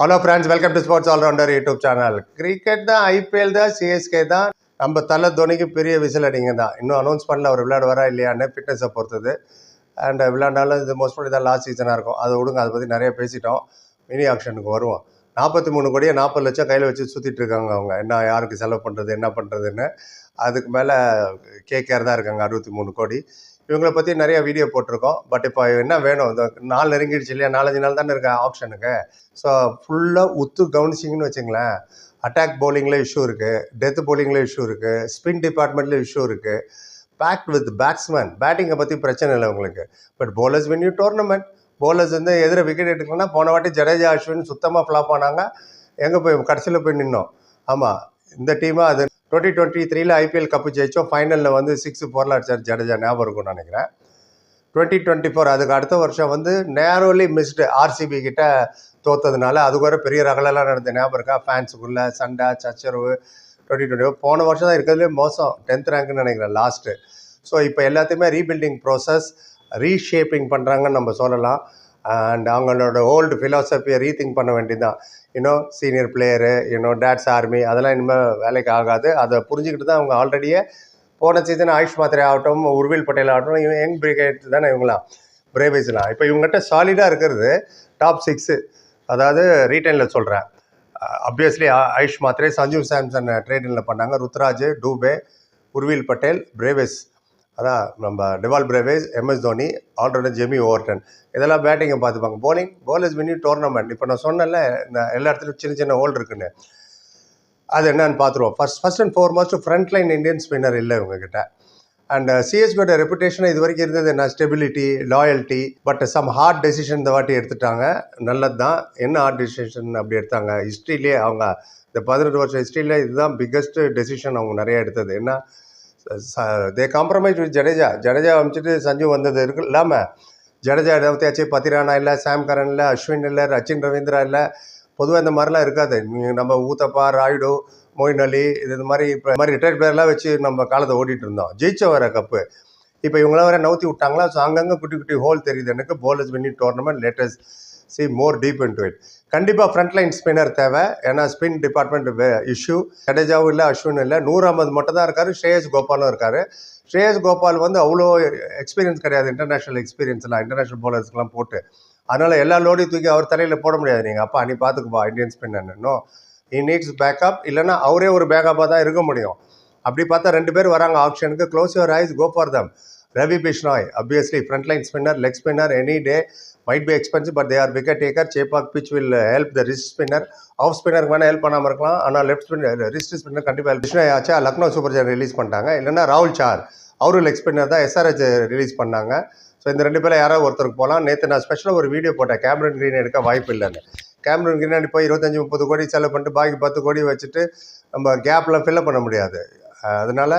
Hello friends welcome to sports allrounder YouTube channel cricket தான் IPL தான் CSK தான். நம்ம தலை துணிக்கு பெரிய விசில் அடிங்க தான் இன்னும் அனௌன்ஸ் பண்ணல அவர் விளையாடுவாரா இல்லையான்னு ஃபிட்னஸை பொறுத்தது. அண்ட் விளையாண்டாலும் இது மோஸ்ட் தான் லாஸ்ட் சீசனாக இருக்கும். அதை விடுங்க அதை பற்றி நிறைய பேசிட்டோம். மினி ஆக்ஷனுக்கு வருவோம். நாற்பத்தி மூணு கோடியே நாற்பது லட்சம் கையில் வச்சு சுற்றிட்டு இருக்காங்க அவங்க. என்ன யாருக்கு செலவு பண்ணுறது என்ன பண்ணுறதுன்னு அதுக்கு மேலே கேகேஆர் தான் இருக்காங்க அறுபத்தி மூணு கோடி. இவங்களை பற்றி நிறைய வீடியோ போட்டிருக்கோம். பட் இப்போ என்ன வேணும்? இந்த நாள் நெருங்கிடுச்சு இல்லையா? நாலஞ்சு நாள் தானே இருக்கேன் ஆப்ஷனுக்கு ஸோ ஃபுல்லாக உத்து கவனிச்சிங்கன்னு வச்சுங்களேன். அட்டாக் பவுலிங்கில் இஷ்யூ இருக்குது டெத் பவுலிங்கில் இஷ்யூ இருக்குது ஸ்பின் டிபார்ட்மெண்ட்டில் இஷ்யூ இருக்குது பேக்ட் வித் பேட்ஸ்மேன் பேட்டிங்கை பற்றி பிரச்சனை இல்லை உங்களுக்கு. But bowlers win you tournament bowlers வந்து எதிர விக்கெட் எடுக்கலன்னா போன வாட்டி ஜடேஜா அஸ்வின் சுத்தமாக ஃப்ளாப் ஆனாங்க. எங்கே போய் கடைசியில் போய் நின்னோம். ஆமாம் இந்த டீமாக அது டுவெண்ட்டி டுவெண்ட்டி த்ரீல ஐபிஎல் கப்பு ஜெயிச்சோம். ஃபைனலில் வந்து சிக்ஸ் ஃபோரில் அடிச்சார் ஜடேஜா ஞாபகம் இருக்கும்னு நினைக்கிறேன். டுவெண்ட்டி டுவெண்ட்டி ஃபோர் அதுக்கு அடுத்த வருஷம் வந்து நேரோலி மிஸ்டு ஆர்சிபி கிட்ட தோத்ததுனால அது கூட பெரிய ரகலெல்லாம் நடந்த ஞாபகம் இருக்கா? ஃபேன்ஸுக்குள்ள சண்டை சச்சரவு டுவெண்ட்டி டுவெண்ட்டி போன வருஷம் தான் இருக்கிறதுலே மோசம். டென்த் ரேங்க்னு நினைக்கிறேன் லாஸ்ட்டு ஸோ இப்போ எல்லாத்தையுமே ரீபில்டிங் ப்ராசஸ் ரீஷேப்பிங் பண்ணுறாங்கன்னு நம்ம சொல்லலாம். அண்ட் அவங்களோட ஓல்டு ஃபிலாசபியை ரீதிங்க் பண்ண வேண்டியதுதான். இன்னும் சீனியர் பிளேயரு இன்னும் டேட்ஸ் ஆர்மி அதெல்லாம் இனிமேல் வேலைக்கு ஆகாது. அதை புரிஞ்சுக்கிட்டு தான் அவங்க ஆல்ரெடியே போன சீசன் ஆயுஷ் மாத்திரை ஆகட்டும் உர்வில் பட்டேல் ஆகட்டும் இவங்க யங் பிரிகேட் தானே இவங்களாம் பிரேவேஸ்லாம் இப்போ இவங்ககிட்ட சாலிடாக இருக்கிறது டாப் சிக்ஸு அதாவது ரீட்டைனில் சொல்கிறேன் அப்வியஸ்லி ஆயுஷ் மாத்திரை சஞ்சீவ் சாம்சன் ட்ரேடிங்கில் பண்ணாங்க. ருத்ராஜ் டூபே உர்வில் பட்டேல் பிரேவேஸ் அதான் நம்ம Dewald Brevis MS Dhoni allrounder Jamie Overton. இதெல்லாம் பேட்டிங்கை பார்த்துப்பாங்க bowling ball is you tournament இப்போ நான் சொன்னேன்ல இந்த எல்லா இடத்துலையும் சின்ன சின்ன ஹோல் இருக்குன்னு. அது என்னன்னு பார்த்துருவோம். First first and foremost front line Indian spinner இல்லை இவங்ககிட்ட அண்ட் சிஎஸ்பியோட ரெப்புடேஷன் இது வரைக்கும் இருந்தது என்ன? Stability loyalty but some hard decision இந்த வாட்டி எடுத்துட்டாங்க. நல்லது தான் என்ன ஹார்ட் டெசிஷன் அப்படி எடுத்தாங்க? ஹிஸ்ட்ரியிலே அவங்க இந்த பதினெட்டு வருஷம் ஹிஸ்ட்ரியில் இதுதான் பிக்கஸ்ட் டெசிஷன் அவங்க நிறைய எடுத்தது. என்ன? They compromise with Jadeja Jadeja அமைச்சிட்டு Sanju வந்தது இருக்கு இல்லாமல் ஜடேஜா இடத்தையாச்சு பத்திரானா இல்லை சாம் கரன் இல்லை அஸ்வின் இல்லை ரச்சின் ரவீந்திரா இல்லை பொதுவாக இந்த மாதிரிலாம் இருக்காது. நம்ம ஊத்தப்பா ராயுடு மொயின் அலி இது இந்த மாதிரி இப்போ மாதிரி ரிட்டையர்ட் பிளேயர்லாம் வச்சு நம்ம காலத்தை ஓட்டிகிட்டு இருந்தோம். ஜெயிச்ச வர கப்பு இப்போ இவங்களாம் வேற நவுத்தி விட்டாங்களா? ஸோ அங்கங்கே குட்டி குட்டி ஹோல் தெரியுது எனக்கு. Bowlers win the tournament latest see more deep into it கண்டிப்பாக ஃப்ரண்ட் லைன் ஸ்பின்னர் தேவை. ஏன்னா ஸ்பின் டிபார்ட்மெண்ட் இஷ்யூ ஜடேஜாவும் இல்லை அஸ்வின் இல்லை. நூறு அகமது மட்டும் தான் இருக்கார் ஸ்ரேயஸ் கோபாலும் இருக்கார். ஸ்ரேயஸ் கோபால் வந்து அவ்வளோ எக்ஸ்பீரியன்ஸ் கிடையாது. இன்டர்நேஷ்னல் எக்ஸ்பீரியன்ஸ்லாம் இன்டர்நேஷ்னல் போலர்ஸ்க்குலாம் போட்டு. அதனால் எல்லா லோடையும் தூக்கி அவர் தலையில் போட முடியாது. நீங்கள் அப்பா நீ பார்த்துக்குப்பா இந்தியன் ஸ்பின்னர் இன்னும் இ நீட்ஸ் பேக்கப் இல்லைன்னா அவரே ஒரு பேக்கப்பாக தான் இருக்க முடியும். அப்படி பார்த்தா ரெண்டு பேர் வராங்க ஆப்ஷனுக்கு close your eyes go for them Ravi Bishnoi obviously front line spinner leg spinner any day might be expensive but they are wicket taker Chepauk pitch will help the wrist spinner off ஸ்பின்னருக்கு வேணால் help பண்ணாமல் இருக்கலாம். ஆனால் left spinner wrist spinner கண்டிப்பாக help ஆச்சா Lucknow super ஜெயர் release பண்ணிட்டாங்க. இல்லைன்னா ராகுல் sir அவரு லெக் ஸ்பின்னர் தான் எஸ்ஆர்ஹெச் ரிலீஸ் பண்ணாங்க. ஸோ இந்த ரெண்டு பேரும் யாராவது ஒருத்தருக்கு போகலாம் நேற்று நான் ஸ்பெஷலாக ஒரு வீடியோ போட்டேன். கேமரன் க்ரீன் எடுக்க வாய்ப்பு இல்லைன்னு. கேமரன் க்ரீன் போய் இருபத்தஞ்சி முப்பது கோடி செலவு பண்ணிட்டு பாக்கி பத்து கோடி வச்சுட்டு நம்ம கேப்லாம் ஃபில்அப் பண்ண முடியாது. அதனால் அதனால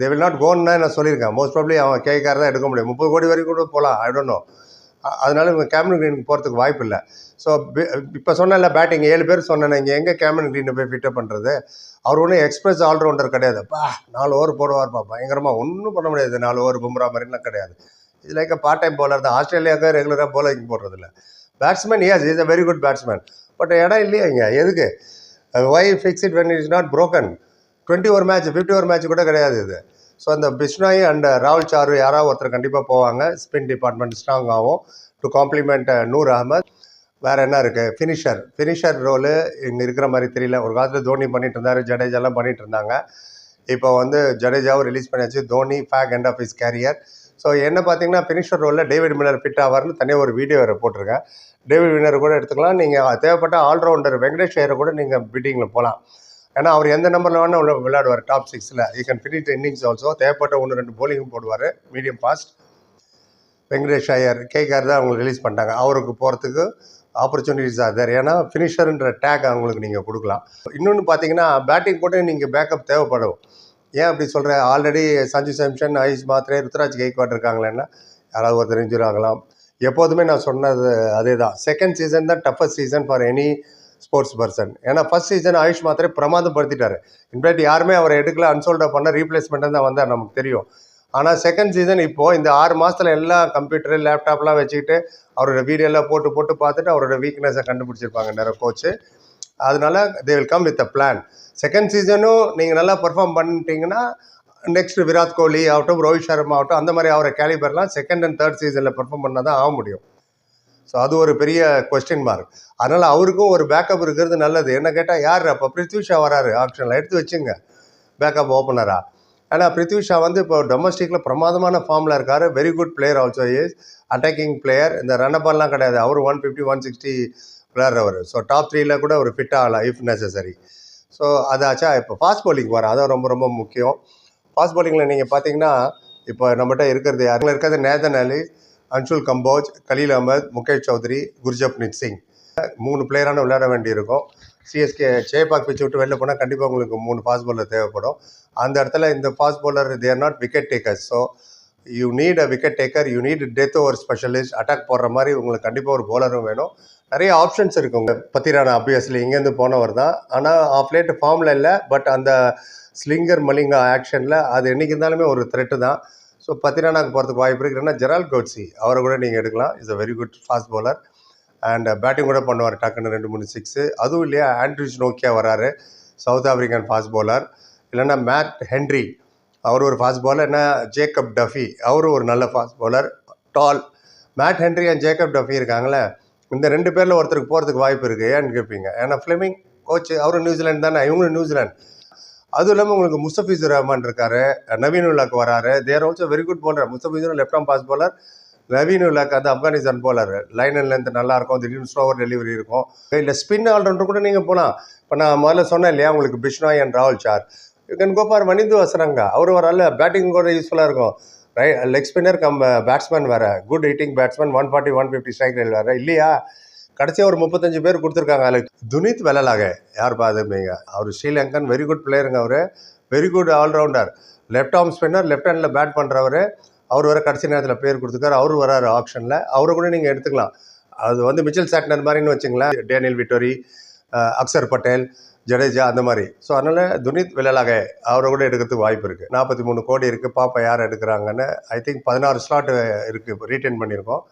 தே வில் நாட் கோன்னு நான் சொல்லியிருக்கேன். மோஸ்ட் ப்ராப்ளி அவன் கேக்கார் தான் எடுக்க முடியும். முப்பது கோடி வரைக்கும் கூட போகலாம் ஐ டோன்ட் நோ அதனால இவங்க கேமரன் க்ரீனுக்கு போகிறதுக்கு வாய்ப்பு இல்லை. ஸோ இப்போ சொன்னல பேட்டிங் ஏழு பேர் சொன்னேன் இங்கே எங்கே கேமரன் க்ரீனை போய் ஃபிட்டப் பண்ணுறது அவர் ஒன்றும் எக்ஸ்பிரஸ் ஆல்ரவுண்டர் கிடையாது. பா நாலு ஓவர் போடுவார்ப்பா பயங்கரமாக ஒன்றும் பண்ண முடியாது. நாலு ஓவர் பும்ரா மாதிரிலாம் கிடையாது. இது லைக் பார்ட் டைம் bowler தான். ஆஸ்திரேலியாவுக்கு ரெகுலராக போலிங் போடுறதில்ல batsman yes is a very good batsman but இடம் இல்லையா இங்கே. எதுக்கு? Why fix it when it's not broken twenty ஒரு மேட்ச் ஃபிஃப்டி ஒரு மேட்ச் கூட கிடையாது இது. ஸோ அந்த பிஷ்னாய் அண்ட் ராகுல் சாரு யாராவது ஒருத்தர் கண்டிப்பாக போவாங்க. ஸ்பின் டிபார்ட்மெண்ட் ஸ்ட்ராங் ஆகும். டு காம்ப்ளிமெண்ட் நூர் அகமத் வேறு என்ன இருக்குது ஃபினிஷர் ஃபினிஷர் ரோலு இங்கே இருக்கிற மாதிரி தெரியல. ஒரு காலத்தில் தோனி பண்ணிட்டு இருந்தார் ஜடேஜாலாம் பண்ணிட்டு இருந்தாங்க. இப்போ வந்து ஜடேஜாவும் ரிலீஸ் பண்ணியாச்சு. Dhoni fag end of is career so என்ன பார்த்தீங்கன்னா ஃபினிஷர் ரோலில் டேவிட் மில்லர் ஃபிட் ஆவார்னு தனியாக ஒரு வீடியோ வேறு போட்டிருக்கேன். டேவிட் வின்னர் கூட எடுத்துக்கலாம். நீங்கள் தேவைப்பட்ட ஆல்ரவுண்டர் வெங்கடேஷ் ஐயரை கூட நீங்கள் பிட்டிங்கில் போகலாம் ஏன்னா அவர் எந்த நம்பரில் வேணால் உள்ள விளையாடுவார். டாப் சிக்ஸில் he can finish innings also தேவைப்பட்ட ஒன்று ரெண்டு போலிங்கும் போடுவார். Medium fast Venkatesh Iyer KKR தான் அவங்க ரிலீஸ் பண்ணிட்டாங்க. அவருக்கு போகிறதுக்கு ஆப்பர்ச்சுனிட்டிஸ் ஆகுது ஏன்னா ஃபினிஷருன்ற டேக் அவங்களுக்கு நீங்கள் கொடுக்கலாம். இன்னொன்று பார்த்தீங்கன்னா பேட்டிங் கூட நீங்கள் பேக்கப் தேவைப்படும். ஏன் அப்படி சொல்கிறேன் ஆல்ரெடி சஞ்சு சாம்சன் ஆயுஷ் மாத்ரே ருத்ராஜ் கெய்க்வாட் இருக்காங்களேன்னா யாராவது ஒருத்தர் இன்ஜூர் ஆகலாம். எப்போதுமே நான் சொன்னது அதே தான் செகண்ட் சீசன் தான் toughest season for any sports person ஏன்னா ஃபர்ஸ்ட் சீசன் ஆயுஷ் மாத்திரை பிரமாதப்படுத்திட்டாரு. இன்ஃபேக்ட் யாருமே அவரை எடுக்கல அன்சோல்டாக பண்ண ரீப்ளேஸ்மெண்ட்டாக தான் வந்தார் நமக்கு தெரியும். ஆனால் செகண்ட் சீசன் இப்போது இந்த ஆறு மாதத்தில் எல்லாம் கம்ப்யூட்டரு லேப்டாப்லாம் வச்சுக்கிட்டு அவரோட வீடியோலாம் போட்டு போட்டு பார்த்துட்டு அவரோட வீக்னஸை கண்டுபிடிச்சிருப்பாங்க நிறைய கோச்சு அதனால they will come with a plan second சீசனும் நீங்கள் நல்லா பெர்ஃபார்ம் பண்ணிட்டீங்கன்னா நெக்ஸ்ட் விராட் கோலி ஆகட்டும் ரோஹித் சர்மா ஆகட்டும் அந்த மாதிரி அவரை கேலிபர்லாம் செகண்ட் அண்ட் தேர்ட் சீசனில் பர்ஃபார்ம் பண்ணால் தான் ஆக முடியும். ஸோ அது ஒரு பெரிய கொஸ்டின் மார்க் அதனால் அவருக்கும் ஒரு பேக்கப் இருக்கிறது நல்லது. என்ன கேட்டால் யார் அப்போ பிருத்விஷா வராரு. ஆப்ஷனில் எடுத்து வச்சுங்க. பேக்கப் ஓப்பனராக ஏன்னா பிருத்விஷா வந்து இப்போ டொமஸ்டிக்கில் பிரமாதமான ஃபார்மில் இருக்கார். Very good player also is attacking player இந்த ரன்னபால்லாம் கிடையாது. அவர் ஒன் ஃபிஃப்டி ஒன் சிக்ஸ்டி விளையாடுறவர் ஸோ டாப் த்ரீல கூட ஒரு ஃபிட் ஆகலாம் இஃப் நெசசரி ஸோ அதாச்சா இப்போ ஃபாஸ்ட் போலிங் வர அதான் ரொம்ப ரொம்ப முக்கியம். ஃபாஸ்ட் போலிங்கில் நீங்கள் பார்த்தீங்கன்னா இப்போ நம்மகிட்ட இருக்கிறது யாருல இருக்கிறது நேதன் அலி. அன்ஷுல் கம்போஜ் கலீல் அகமத் முகேஷ் சௌத்ரி குர்ஜப்னீத் சிங். மூணு பிளேயரான விளையாட வேண்டியிருக்கும். சிஎஸ்கே சேபாக் பிச்சு விட்டு வெளில போனால் கண்டிப்பாக உங்களுக்கு மூணு ஃபாஸ்ட் பாலர் தேவைப்படும். அந்த இடத்துல இந்த fast bowler they're not wicket takers so you need a wicket taker you need death over specialist attack போடுற மாதிரி உங்களுக்கு கண்டிப்பாக ஒரு போலரும் வேணும். நிறைய ஆப்ஷன்ஸ் இருக்கு உங்க பத்திரானா அப்வியஸ்லி இங்கேருந்து போனவர் தான். ஆனால் ஆஃப் லேட் ஃபார்மில் இல்லை பட் அந்த ஸ்லிங்கர் மலிங்கா ஆக்ஷனில் அது என்றைக்கு இருந்தாலுமே ஒரு த்ரெட்டு தான். ஸோ பத்திரானாக்கு போகிறதுக்கு வாய்ப்பு இருக்கு. ஏன்னா ஜெரால் கோட்ஸி அவரை கூட நீங்கள் எடுக்கலாம். Is a very good fast bowler. And batting uh, கூட பண்ணுவார். டக்குன்னு ரெண்டு மூணு சிக்ஸு அதுவும் இல்லையா ஆண்ட்ரிஸ் நோக்கியா வராரு. South African fast bowler. இல்லைன்னா மேட் ஹென்ரி அவர் ஒரு ஃபாஸ்ட் bowler. என்ன ஜேக்கப் டஃபி அவரும் ஒரு நல்ல fast bowler tall Matt Henry and Jacob Duffy இருக்காங்களே. இந்த ரெண்டு பேரில் ஒருத்தருக்கு போகிறதுக்கு வாய்ப்பு இருக்குது ஏன்னு கேட்பீங்க ஏன்னா ஃப்ளெமிங் கோச் அவரும் நியூசிலாந்து தானே. இவங்களும் நியூசிலாந்து அதுவும் இல்லாமல் உங்களுக்கு முஸ்தபிசு ரஹ்மான் இருக்காரு நவீன் உல்லாக் வராரு. They're also very good bowler Mustafiz left arm pace bowler Naveen Ulhaq அந்த Afghanistan bowler line and length நல்லா இருக்கும். திடீர்னு ஸ்லோவர் டெலிவரி இருக்கும். இல்லை ஸ்பின் ஆல்ரவுண்டர் கூட நீங்கள் போகலாம் இப்போ நான் முதல்ல சொன்னேன் இல்லையா உங்களுக்கு பிஷ்னாய் அண்ட் ராகுல் sir you can go for மணிந்து வசனங்க அவர் ஒரு நல்ல பேட்டிங் கூட யூஸ்ஃபுல்லாக இருக்கும். ரை லெக் ஸ்பின்னர் கம் பேட்ஸ்மேன் வேறு. Good hitting batsman one forty one fifty strike rate வேறு. இல்லையா? கடைசியாக ஒரு முப்பத்தஞ்சு பேர் கொடுத்துருக்காங்க அதில் துனித் வெலலாக யார் பார்த்துருப்பீங்க அவர் ஸ்ரீலங்கன் வெரி குட் பிளேயருங்க அவர். Very good allrounder left arm spinner left handle bat பண்ணுறவர் அவர் வர கடைசி நேரத்தில் பேர் கொடுத்துருக்காரு. அவர் வராரு ஆப்ஷனில் அவரை கூட நீங்கள் எடுத்துக்கலாம். அது வந்து மிச்சல் சாட்னர் மாதிரின்னு வச்சுங்களேன். டேனியல் விட்டோரி அக்சர் பட்டேல் ஜடேஜா அந்த மாதிரி. ஸோ அதனால் துனித் விலலாக அவரை கூட எடுக்கிறதுக்கு வாய்ப்பு இருக்குது நாற்பத்தி மூணு கோடி இருக்குது பாப்பா யார் எடுக்கிறாங்கன்னு. ஐ திங்க் பதினாறு ஸ்லாட் இருக்குது ரீட்டைன் பண்ணியிருக்கோம்.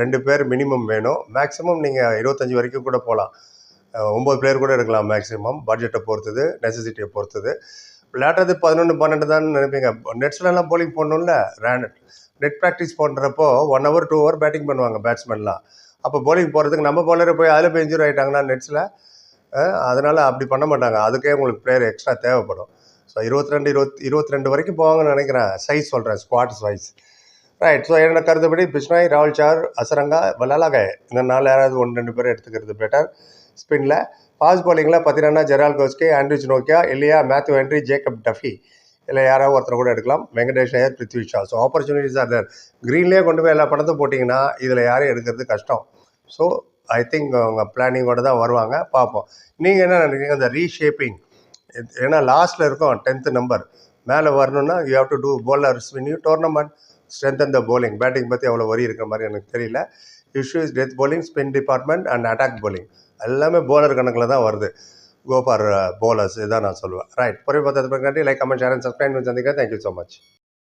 ரெண்டு பேர் மினிமம் வேணும். மேக்ஸிமம் நீங்கள் இருபத்தஞ்சி வரைக்கும் கூட போகலாம் ஒம்பது பிளேயர் கூட இருக்கலாம் மேக்ஸிமம் பட்ஜெட்டை பொறுத்தது நெசசிட்டியை பொறுத்தது. விளையாடுறது பதினொன்று பன்னெண்டு தான் நினைப்பீங்க. நெட்ஸ்லலாம் போலிங் போடணும்ல? நெட் ப்ராக்டிஸ் பண்ணுறப்போ one hour two hour batting பண்ணுவாங்க பேட்ஸ்மேன்லாம் அப்போ போலிங் போகிறதுக்கு நம்ம போலரை போய் அதில் போய் இன்ஜூரி ஆகிட்டாங்கன்னா நெட்ஸில் அதனால் அப்படி பண்ண மாட்டாங்க. அதுக்கே உங்களுக்கு பிளேயர் எக்ஸ்ட்ரா தேவைப்படும். ஸோ இருபத்தி ரெண்டு இருபத்தி இருபத்தி ரெண்டு வரைக்கும் போவாங்கன்னு நினைக்கிறேன். சைஸ் சொல்கிறேன் ஸ்குவாட்ஸ் வைஸ் ரைட் ஸோ என்னோட கருத்துப்படி பிஷ்னாய் ராகுல் சார் அசரங்கா வல்லாலாக இந்த நாலு யாராவது ஒன்று ரெண்டு பேர் எடுத்துக்கிறது பெட்டர் ஸ்பின்னில் ஃபாஸ்ட் bowlingல பார்த்தீங்கன்னா ஜெரால் கோஸ்கே ஆண்ட்ரிச் நோக்கியா இல்லையா மேத்யூ ஹென்ரி ஜேக்கப் டஃபி. இல்லை யாராவது ஒருத்தர் கூட எடுக்கலாம். Venkatesh Iyer Prithvi Shah. So opportunities are தேர் க்ரீன்லேயே கொண்டு போய் எல்லா பணத்தையும் போட்டிங்கன்னா இதில் யாரையும் எடுக்கிறது கஷ்டம். ஸோ ஐ திங்க் அவங்க பிளானிங்கோட தான் வருவாங்க. பார்ப்போம். நீங்கள் என்ன நினைக்கிறீங்க? அந்த ரீஷேப்பிங் ஏன்னா லாஸ்ட்டில் இருக்கும் டென்த்து நம்பர் மேலே வரணும்னா you have to do bowlers win you tournament strength the bowling batting பற்றி அவ்வளோ வரி இருக்கிற மாதிரி எனக்கு தெரியல. Issue is death bowling spin department and attack bowling எல்லாமே போலர் கணக்கில் தான் வருது. கோ ஃபார் uh, bowlers இதுதான் நான் சொல்லுவேன். ரைட் பொறுப்பு பார்த்ததுக்கு நன்றி like comment share and subscribe சந்திக்கிறேன். Thank you so much